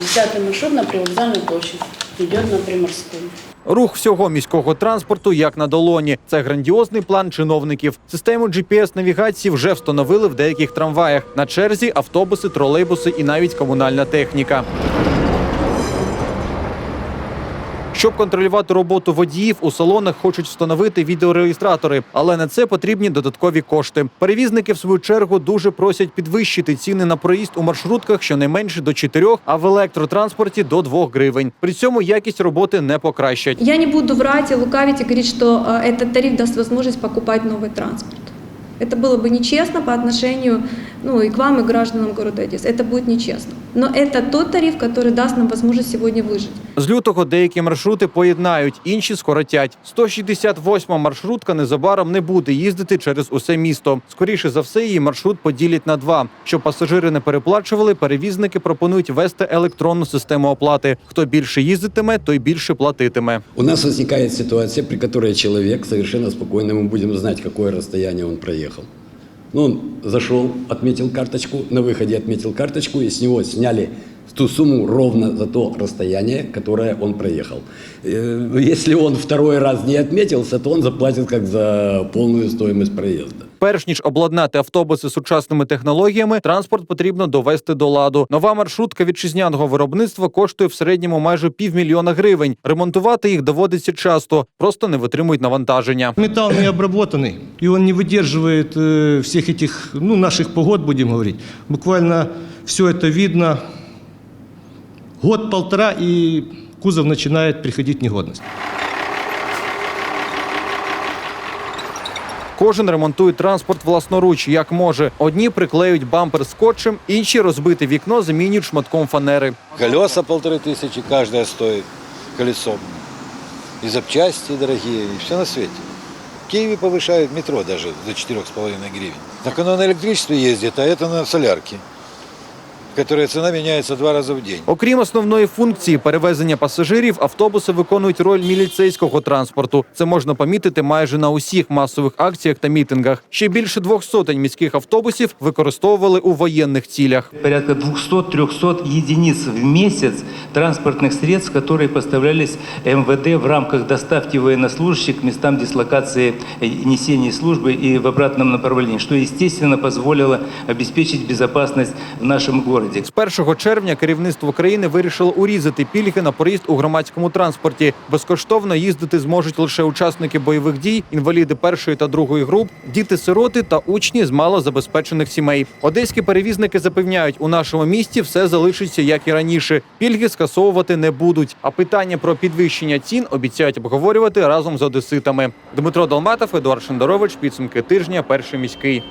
Десятый маршрут на привокзальну площадь йде на приморську. Рух всього міського транспорту як на долоні. Це грандіозний план чиновників. Систему GPS-навігації вже встановили в деяких трамваях. На черзі автобуси, тролейбуси і навіть комунальна техніка. Щоб контролювати роботу водіїв, у салонах хочуть встановити відеореєстратори, але на це потрібні додаткові кошти. Перевізники, в свою чергу, дуже просять підвищити ціни на проїзд у маршрутках щонайменше до 4, а в електротранспорті до 2 гривень. При цьому якість роботи не покращать. Я не буду врать и лукавить и говорить, что э, этот тариф даст возможность покупать новый транспорт. Это было бы нечестно по отношению ну, и к вам, и к гражданам города Одессы. Это будет нечестно. Но это тот тариф, который даст нам возможность сегодня выжить. З лютого деякі маршрути поєднають, інші скоротять. 168 маршрутка незабаром не буде їздити через усе місто. Скоріше за все, її маршрут поділять на два. Щоб пасажири не переплачували, перевізники пропонують вести електронну систему оплати. Хто більше їздитиме, той більше платитиме. У нас возникает ситуация, при которой человек совершенно спокойно, мы будем знать, какое расстояние он проехал. Ну, он зашел, отметил карточку, на выходе отметил карточку, и с него сняли ту сумму ровно за то расстояние, которое он проехал. Э, Если он второй раз не отметился, то он заплатит как за полную стоимость проезда. Перш ніж обладнати автобуси сучасними технологіями, транспорт потрібно довести до ладу. Нова маршрутка вітчизняного виробництва коштує в середньому майже півмільйона гривень. Ремонтувати їх доводиться часто, просто не витримують навантаження. Металл не обработанный, и он не выдерживает э, всех этих, ну, наших погод, будем говорить. Буквально все это видно. Год-полтора, и кузов начинает приходить в негодность. Кожен ремонтує транспорт власноруч, як може. Одні приклеюють бампер скотчем, інші розбите вікно замінюють шматком фанери. Колеса полторы тысячи, каждое стоит колесо. И запчасти дорогие, и все на свете. В Киеве повышают метро даже до 4,5 гривен. Так оно на электричестве ездит, а это на солярке, которая цена меняется два раза в день. Окрім основної функції перевезення пасажирів, автобуси виконують роль міліцейського транспорту. Це можна помітити майже на усіх масових акціях та мітингах. Ще більше двох сотень міських автобусів використовували у воєнних цілях. порядка 200-300 единиц в месяц транспортных средств, которые поставлялись МВД в рамках доставки военнослужащих к местам дислокации и несения службы и в обратном направлении, что, естественно, позволило обеспечить безопасность в нашем городе. З 1 червня керівництво країни вирішило урізати пільги на проїзд у громадському транспорті. Безкоштовно їздити зможуть лише учасники бойових дій, інваліди першої та другої груп, діти-сироти та учні з малозабезпечених сімей. Одеські перевізники запевняють, у нашому місті все залишиться як і раніше. Пільги скасовувати не будуть. А питання про підвищення цін обіцяють обговорювати разом з одеситами. Дмитро Долматов, Едуард Шендерович. Підсумки тижня. Перший міський.